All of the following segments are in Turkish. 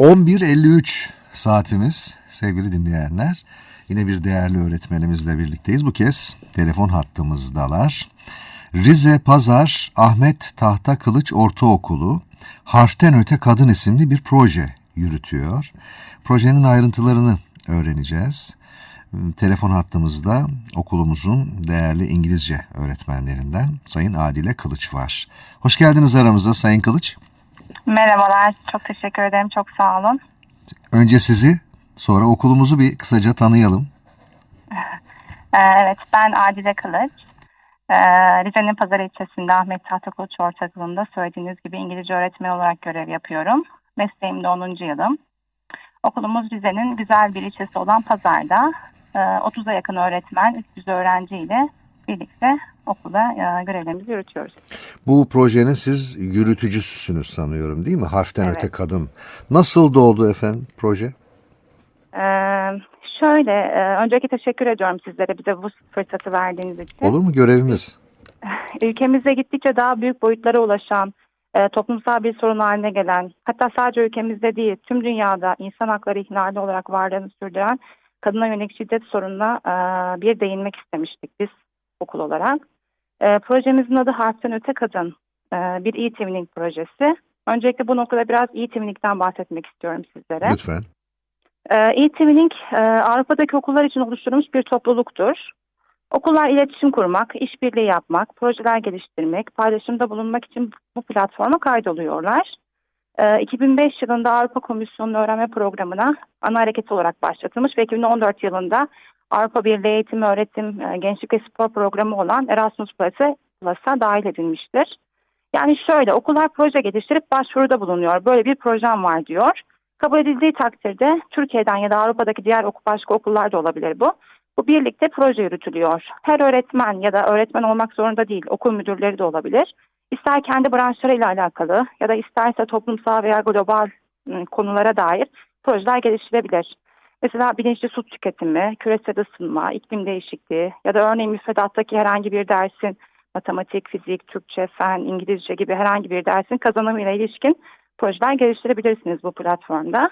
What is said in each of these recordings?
11.53 saatimiz sevgili dinleyenler. Yine bir değerli öğretmenimizle birlikteyiz. Bu kez telefon hattımızdalar. Rize Pazar Ahmet Tahta Kılıç Ortaokulu Harften Öte Kadın isimli bir proje yürütüyor. Projenin ayrıntılarını öğreneceğiz. Telefon hattımızda okulumuzun değerli İngilizce öğretmenlerinden Sayın Adile Kılıç var. Hoş geldiniz aramıza Sayın Kılıç. Merhabalar, çok teşekkür ederim, çok sağ olun. Önce sizi, sonra okulumuzu bir kısaca tanıyalım. Ee, evet, ben Adile Kılıç. Ee, Rize'nin Pazar ilçesinde Ahmet Tahtakılıç Ortaokulu'nda söylediğiniz gibi İngilizce öğretmeni olarak görev yapıyorum. Mesleğimde 10. yılım. Okulumuz Rize'nin güzel bir ilçesi olan Pazar'da. Ee, 30'a yakın öğretmen, 300 öğrenciyle birlikte okulda e, görevlerimizi yürütüyoruz. Bu projenin siz yürütücüsüsünüz sanıyorum değil mi? Harften Evet. öte kadın. Nasıl doğdu efendim proje? Ee, şöyle, e, önceki teşekkür ediyorum sizlere bize bu fırsatı verdiğiniz için. Olur mu görevimiz? ülkemizde gittikçe daha büyük boyutlara ulaşan, e, toplumsal bir sorun haline gelen, hatta sadece ülkemizde değil, tüm dünyada insan hakları ihlali olarak varlığını sürdüren kadına yönelik şiddet sorununa bir değinmek istemiştik biz okul olarak. E, projemizin adı Harften Öte Kadın, e, bir e-twinning projesi. Öncelikle bu noktada biraz e-twinning'den bahsetmek istiyorum sizlere. Lütfen. Ee, e, Avrupa'daki okullar için oluşturulmuş bir topluluktur. Okullar iletişim kurmak, işbirliği yapmak, projeler geliştirmek, paylaşımda bulunmak için bu platforma kaydoluyorlar. Ee, 2005 yılında Avrupa Komisyonu'nun öğrenme programına ana hareket olarak başlatılmış ve 2014 yılında Avrupa Birliği Eğitim, Öğretim, e, Gençlik ve Spor Programı olan Erasmus Plus'a Plus'a dahil edilmiştir. Yani şöyle okullar proje geliştirip başvuruda bulunuyor. Böyle bir projem var diyor. Kabul edildiği takdirde Türkiye'den ya da Avrupa'daki diğer okul, başka okullar da olabilir bu. Bu birlikte proje yürütülüyor. Her öğretmen ya da öğretmen olmak zorunda değil, okul müdürleri de olabilir. İster kendi branşlarıyla alakalı ya da isterse toplumsal veya global ım, konulara dair projeler geliştirebilir. Mesela bilinçli su tüketimi, küresel ısınma, iklim değişikliği ya da örneğin müfredattaki herhangi bir dersin matematik, fizik, Türkçe, fen, İngilizce gibi herhangi bir dersin kazanımıyla ilişkin projeler geliştirebilirsiniz bu platformda.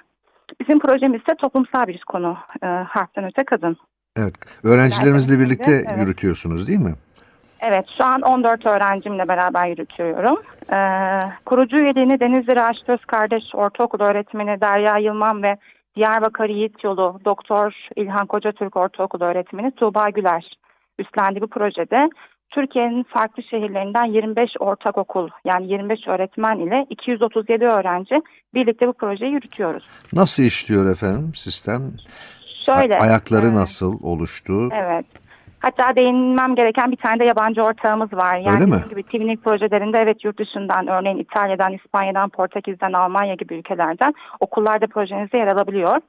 Bizim projemiz ise toplumsal bir konu. E, harften öte kadın. Evet. Öğrencilerimizle birlikte evet. yürütüyorsunuz değil mi? Evet şu an 14 öğrencimle beraber yürütüyorum. E, kurucu üyeliğini Denizli Raşitöz Kardeş Ortaokulu öğretmeni Derya Yılmaz ve Diyarbakır Yiğit Yolu Doktor İlhan Kocatürk Ortaokulu öğretmeni Tuğba Güler üstlendi bu projede. Türkiye'nin farklı şehirlerinden 25 ortak okul yani 25 öğretmen ile 237 öğrenci birlikte bu projeyi yürütüyoruz. Nasıl işliyor efendim sistem? Şöyle. Ayakları e, nasıl oluştu? Evet. Hatta değinmem gereken bir tane de yabancı ortağımız var. Yani Öyle mi? gibi Twinning projelerinde evet yurt dışından örneğin İtalya'dan, İspanya'dan, Portekiz'den, Almanya gibi ülkelerden okullarda projenizde yer alabiliyor.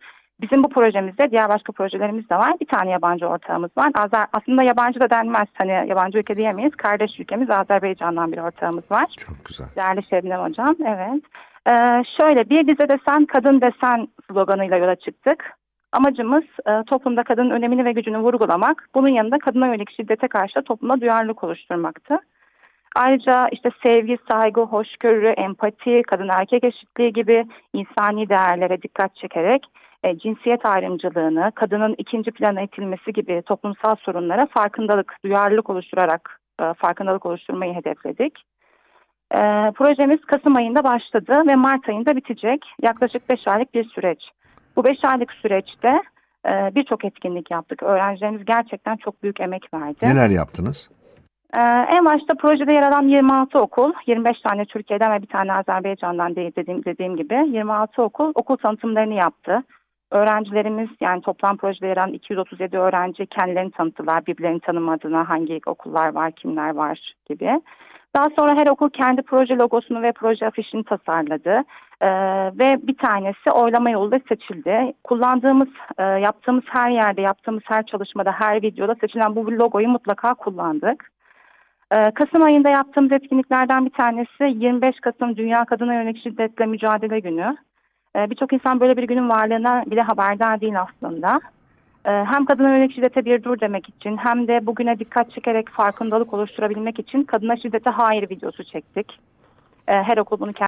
Bizim bu projemizde diğer başka projelerimiz de var. Bir tane yabancı ortağımız var. Azer, aslında yabancı da denmez. Hani yabancı ülke diyemeyiz. Kardeş ülkemiz Azerbaycan'dan bir ortağımız var. Çok güzel. Değerli Şebnem Hocam, evet. Ee, şöyle bir dize desen, kadın desen sloganıyla yola çıktık. Amacımız e, toplumda kadının önemini ve gücünü vurgulamak. Bunun yanında kadına yönelik şiddete karşı da toplumda duyarlılık oluşturmaktı. Ayrıca işte sevgi, saygı, hoşgörü, empati, kadın erkek eşitliği gibi insani değerlere dikkat çekerek e, cinsiyet ayrımcılığını, kadının ikinci plana itilmesi gibi toplumsal sorunlara farkındalık, duyarlılık oluşturarak e, farkındalık oluşturmayı hedefledik. E, projemiz Kasım ayında başladı ve Mart ayında bitecek. Yaklaşık 5 aylık bir süreç. Bu 5 aylık süreçte e, birçok etkinlik yaptık. Öğrencilerimiz gerçekten çok büyük emek verdi. Neler yaptınız? Ee, en başta projede yer alan 26 okul, 25 tane Türkiye'den ve bir tane Azerbaycan'dan değil dediğim, dediğim gibi 26 okul okul tanıtımlarını yaptı. Öğrencilerimiz yani toplam projede yer alan 237 öğrenci kendilerini tanıttılar. Birbirlerini tanıma adına hangi okullar var, kimler var gibi. Daha sonra her okul kendi proje logosunu ve proje afişini tasarladı. Ee, ve bir tanesi oylama yoluyla seçildi. Kullandığımız, e, yaptığımız her yerde, yaptığımız her çalışmada, her videoda seçilen bu logoyu mutlaka kullandık. Ee, Kasım ayında yaptığımız etkinliklerden bir tanesi 25 Kasım Dünya Kadına Yönelik Şiddetle Mücadele Günü. Ee, Birçok insan böyle bir günün varlığına bile haberdar değil aslında. Ee, Hem kadına yönelik şiddete bir dur demek için hem de bugüne dikkat çekerek farkındalık oluşturabilmek için kadına şiddete hayır videosu çektik. Ee, Her okul bunu